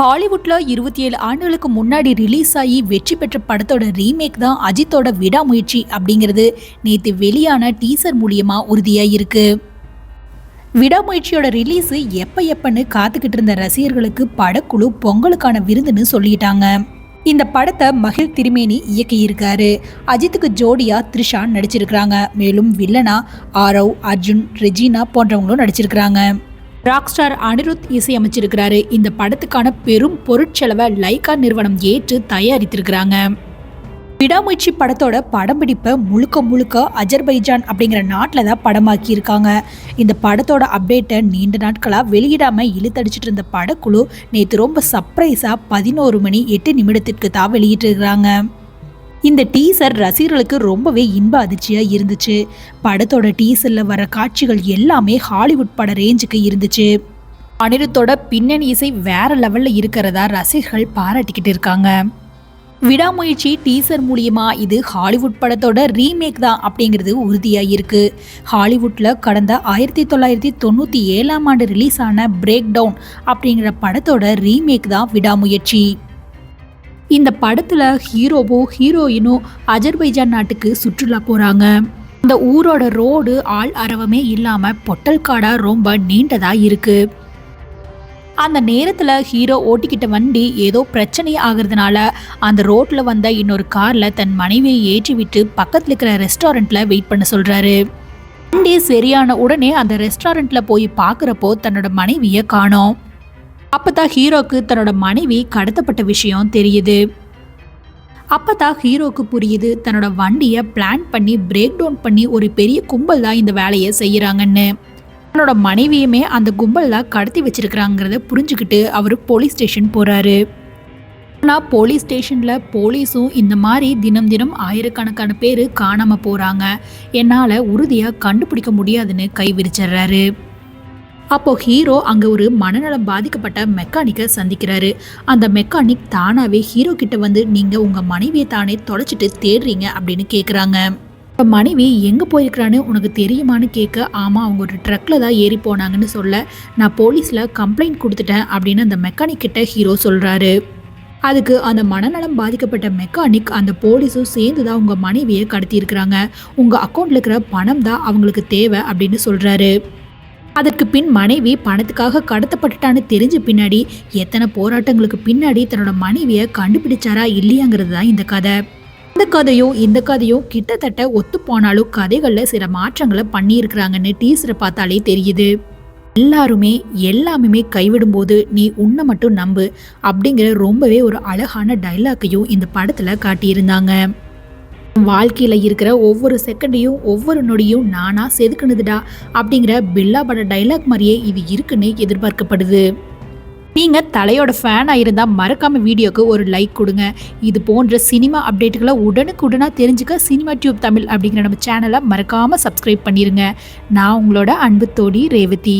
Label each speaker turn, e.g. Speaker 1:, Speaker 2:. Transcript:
Speaker 1: ஹாலிவுட்ல இருபத்தி ஏழு ஆண்டுகளுக்கு முன்னாடி ரிலீஸ் ஆகி வெற்றி பெற்ற படத்தோட ரீமேக் தான் அஜித்தோட விடாமுயற்சி அப்படிங்கிறது நேற்று வெளியான டீசர் மூலியமா உறுதியாயிருக்கு. விடாமுயற்சியோட ரிலீஸ் எப்போ எப்பன்னு காத்துக்கிட்டு இருந்த ரசிகர்களுக்கு படக்குழு பொங்கலுக்கான விருந்துன்னு சொல்லிட்டாங்க. இந்த படத்தை மகிழ் திருமேனி இயக்கியிருக்காரு. அஜித்துக்கு ஜோடியா த்ரிஷா நடிச்சிருக்கிறாங்க. மேலும் வில்லனா ஆரவ் அர்ஜுன் ரெஜினா போன்றவங்களும் நடிச்சிருக்கிறாங்க. ராக் ஸ்டார் அனிருத் இசையமைச்சிருக்கிறாரு. இந்த படத்துக்கான பெரும் பொருட்செலவை லைகா நிறுவனம் ஏற்று தயாரித்திருக்கிறாங்க. விடாமுயற்சி படத்தோட படம்பிடிப்பை முழுக்க முழுக்க அஜர்பைஜான் அப்படிங்கிற நாட்டில் தான் படமாக்கியிருக்காங்க. இந்த படத்தோட அப்டேட்டை நீண்ட நாட்களாக வெளியிடாமல் இழுத்தடிச்சிட்டு இருந்த படக்குழு நேற்று ரொம்ப சர்ப்ரைஸாக பதினோரு மணி எட்டு நிமிடத்திற்கு தான் வெளியிட்டிருக்கிறாங்க. இந்த டீசர் ரசிகர்களுக்கு ரொம்பவே இன்ப அதிர்ச்சியாக இருந்துச்சு. படத்தோட டீசரில் வர காட்சிகள் எல்லாமே ஹாலிவுட் பட ரேஞ்சுக்கு இருந்துச்சு. அனிருத்தோட பின்னணி இசை வேற லெவலில் இருக்கிறதா ரசிகர்கள் பாராட்டிக்கிட்டு இருக்காங்க. விடாமுயற்சி டீசர் மூலியமா இது ஹாலிவுட் படத்தோட ரீமேக் தான் அப்படிங்கிறது உறுதியாக இருக்கு. ஹாலிவுட்டில் கடந்த ஆயிரத்தி தொள்ளாயிரத்தி தொண்ணூற்றி ஏழாம் ஆண்டு ரிலீஸ் ஆன பிரேக் டவுன் அப்படிங்கிற படத்தோட ரீமேக் தான் விடாமுயற்சி. இந்த படத்தில் ஹீரோவோ ஹீரோயினோ அஜர்பைஜான் நாட்டுக்கு சுற்றுலா போகிறாங்க இந்த ஊரோட ரோடு ஆள் அரவமே இல்லாமல் பொட்டல் காடாக ரொம்ப நீண்டதாக இருக்குது அந்த நேரத்தில் ஹீரோ ஓட்டிக்கிட்ட வண்டி ஏதோ பிரச்சனை ஆகுறதுனால அந்த ரோட்டில் வந்த இன்னொரு காரில் தன் மனைவியை ஏற்றி விட்டு பக்கத்தில் இருக்கிற ரெஸ்டாரண்ட்டில் வெயிட் பண்ண சொல்கிறாரு வண்டி சரியான உடனே அந்த ரெஸ்டாரண்ட்டில் போய் பார்க்குறப்போ தன்னோட மனைவியை காணோம். அப்போ தான் ஹீரோக்கு தன்னோட மனைவி கடத்தப்பட்ட விஷயம் தெரியுது. அப்போ தான் ஹீரோக்கு புரியுது தன்னோட வண்டியை பிளான் பண்ணி பிரேக் டவுன் பண்ணி ஒரு பெரிய கும்பல் தான் இந்த வேலையை செய்கிறாங்கன்னு தன்னோட மனைவியுமே அந்த கும்பலில் கடத்தி வச்சிருக்கிறாங்கிறத புரிஞ்சுக்கிட்டு அவர் போலீஸ் ஸ்டேஷன் போகிறாரு ஆனால் போலீஸ் ஸ்டேஷனில் போலீஸும் இந்த மாதிரி தினம் தினம் ஆயிரக்கணக்கான பேர் காணாமல் போகிறாங்க என்னால் உறுதியாக கண்டுபிடிக்க முடியாதுன்னு கை விரிச்சிடுறாரு. அப்போ ஹீரோ அங்கே ஒரு மனநலம் பாதிக்கப்பட்ட மெக்கானிக்கை சந்திக்கிறாரு. அந்த மெக்கானிக் தானாகவே ஹீரோ கிட்ட வந்து நீங்கள் உங்கள் மனைவியை தானே தொலைச்சிட்டு தேடுறீங்க? அப்படின்னு கேட்குறாங்க இப்போ மனைவி எங்கே போயிருக்கிறான்னு உனக்கு தெரியுமான்னு கேட்க ஆமாம் அவங்க ஒரு ட்ரக்கில் தான் ஏறி போனாங்கன்னு சொல்ல நான் போலீஸில் கம்ப்ளைண்ட் கொடுத்துட்டேன் அப்படின்னு அந்த மெக்கானிக் கிட்ட ஹீரோ சொல்கிறாரு அதுக்கு அந்த மனநலம் பாதிக்கப்பட்ட மெக்கானிக் அந்த போலீஸும் சேர்ந்து தான் உங்கள் மனைவியை கடத்தியிருக்கிறாங்க. உங்கள் அக்கௌண்ட்டில் இருக்கிற பணம் தான் அவங்களுக்கு தேவை அப்படின்னு சொல்கிறாரு அதற்கு பின் மனைவி பணத்துக்காக கடத்தப்பட்டுட்டான்னு தெரிஞ்ச பின்னாடி எத்தனை போராட்டங்களுக்கு பின்னாடி தன்னோட மனைவியை கண்டுபிடிச்சாரா இல்லையாங்கிறது தான் இந்த கதை. இந்த கதையும் இந்த கதையும் கிட்டத்தட்ட ஒத்து போனாலும் கதைகளில் சில மாற்றங்களை பண்ணியிருக்கிறாங்கன்னு டீசரை பார்த்தாலே தெரியுது. எல்லாருமே எல்லாமே கைவிடும்போது நீ உன்னை மட்டும் நம்பு அப்படிங்கிற ரொம்பவே ஒரு அழகான டைலாக்கையும் இந்த படத்தில் காட்டியிருந்தாங்க. வாழ்க்கையில் இருக்கிற ஒவ்வொரு செகண்டையும் ஒவ்வொரு நொடியும் நானா செதுக்குனதுடா அப்படிங்கிற பில்லா பட டைலாக் மாதிரியே இது இருக்குன்னு எதிர்பார்க்கப்படுது. நீங்கள் தலையோட ஃபேனாக இருந்தால் மறக்காமல் வீடியோக்கு ஒரு லைக் கொடுங்க. இது போன்ற சினிமா அப்டேட்டுகளை உடனுக்குடனாக தெரிஞ்சுக்க சினிமா டியூப் தமிழ் அப்படிங்கிற நம்ம சேனலை மறக்காமல் சப்ஸ்கிரைப் பண்ணிடுங்க நான் உங்களோட அன்பு தோடி ரேவதி.